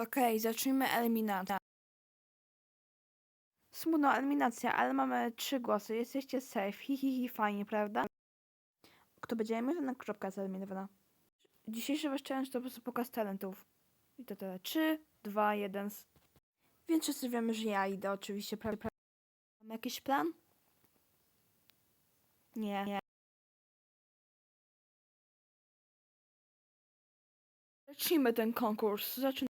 Okej, zacznijmy eliminację. Smutna eliminacja, ale mamy trzy głosy. Jesteście safe. Hi, hi, hi, fajnie, prawda? Kto będzie eliminowany, kropka jest eliminowana. Dzisiejszy wasz challenge to po prostu pokaz talentów. I to tyle. 3, 2, 1. Więc wszyscy wiemy, że ja idę oczywiście. Pra- pra- Mamy jakiś plan? Nie. nie. Zacznijmy ten konkurs. Zacznijmy.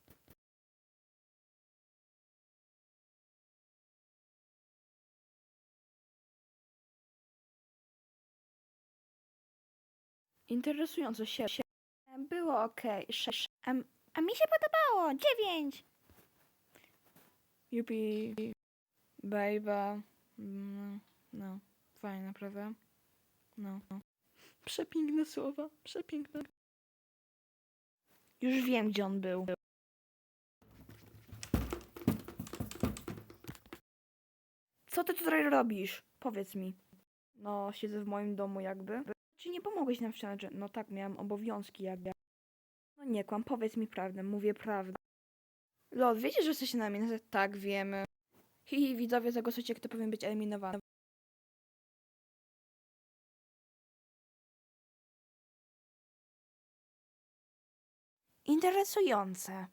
Interesująco się. Było okej. Sześć. Em, A mi się podobało. Dziewięć. Jupi. Baby. Mm, No. Fajne, prawda? No. no. Przepiękne słowa. Przepiękne. Już wiem, gdzie on był. Co ty tutaj robisz? Powiedz mi. No, siedzę w moim domu jakby. Czy nie pomogłeś nam w challenge? No tak, miałem obowiązki jakby. No nie kłam, powiedz mi prawdę, mówię prawdę. Lol, wiecie, że jesteście na mnie? Tak, wiemy. Hihi, widzowie, zagłosujcie, kto powinien być eliminowany. Interesujące.